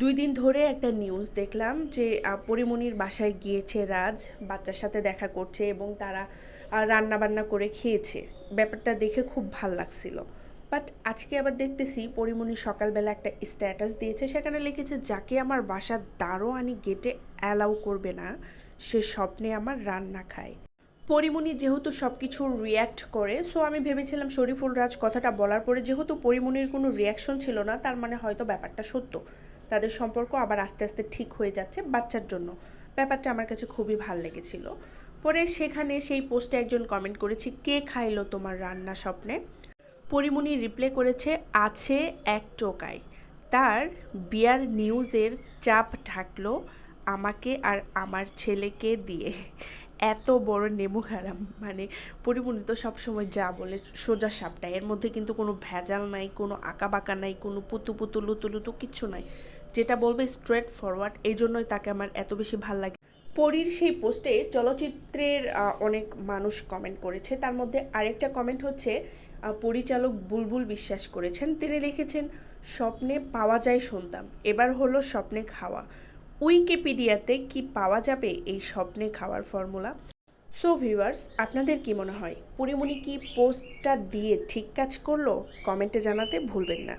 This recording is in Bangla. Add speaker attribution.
Speaker 1: দুই দিন ধরে একটা নিউজ দেখলাম যে পরিমণির বাসায় গিয়েছে রাজ, বাচ্চার সাথে দেখা করছে এবং তারা রান্না বান্না করে খেয়েছে। ব্যাপারটা দেখে খুব ভালো লাগছিল। বাট আজকে আবার দেখতেছি পরিমণি সকালবেলা একটা স্ট্যাটাস দিয়েছে, সেখানে লিখেছে, যাকে আমার বাসার দারোয়ানি গেটে অ্যালাউ করবে না, সে স্বপ্নে আমার রান্না খায়। পরিমণি যেহেতু সব কিছু রিয়্যাক্ট করে সো আমি ভেবেছিলাম শরীফুল রাজ কথাটা বলার পরে, যেহেতু পরিমণির কোনো রিয়াকশন ছিল না, তার মানে হয়তো ব্যাপারটা সত্য। তাদের সম্পর্ক আবার আস্তে আস্তে ঠিক হয়ে যাচ্ছে বাচ্চার জন্য। ব্যাপারটা আমার কাছে খুবই ভালো লেগেছিল। পরে সেখানে সেই পোস্টে একজন কমেন্ট করেছি, কে খাইলো তোমার রান্না স্বপ্নে? পরিমণি রিপ্লে করেছে, আছে এক টোকায় তার বিয়ার নিউজের চাপ ঢাকলো আমাকে আর আমার ছেলেকে দিয়ে। এত বড় নেমু খারাপ। মানে তো সবসময় যা বলে সোজা সাপটা এর মধ্যে কিন্তু কোনো ভেজাল নাই, কোনো আঁকা বাঁকা নাই, কোনো পুতু পুতু লুতু লুতু কিচ্ছু নাই। যেটা বলবে স্ট্রেট ফরওয়ার্ড এই জন্যই তাকে আমার এত বেশি ভালো লাগে। পরীর সেই পোস্টে চলচ্চিত্রের অনেক মানুষ কমেন্ট করেছে। তার মধ্যে আরেকটা কমেন্ট হচ্ছে পরিচালক বুলবুল বিশ্বাস করেছেন। তিনি লিখেছেন, স্বপ্নে পাওয়া যায় শুনতাম, এবার হলো স্বপ্নে খাওয়া। উইকিপিডিয়াতে কি পাওয়া যাবে এই স্বপ্নে খাওয়ার ফর্মুলা সো ভিউয়ার্স আপনাদের কি মনে হয়? পরিমণি কি পোস্টটা দিয়ে ঠিক কাজ করল? কমেন্টে জানাতে ভুলবেন না।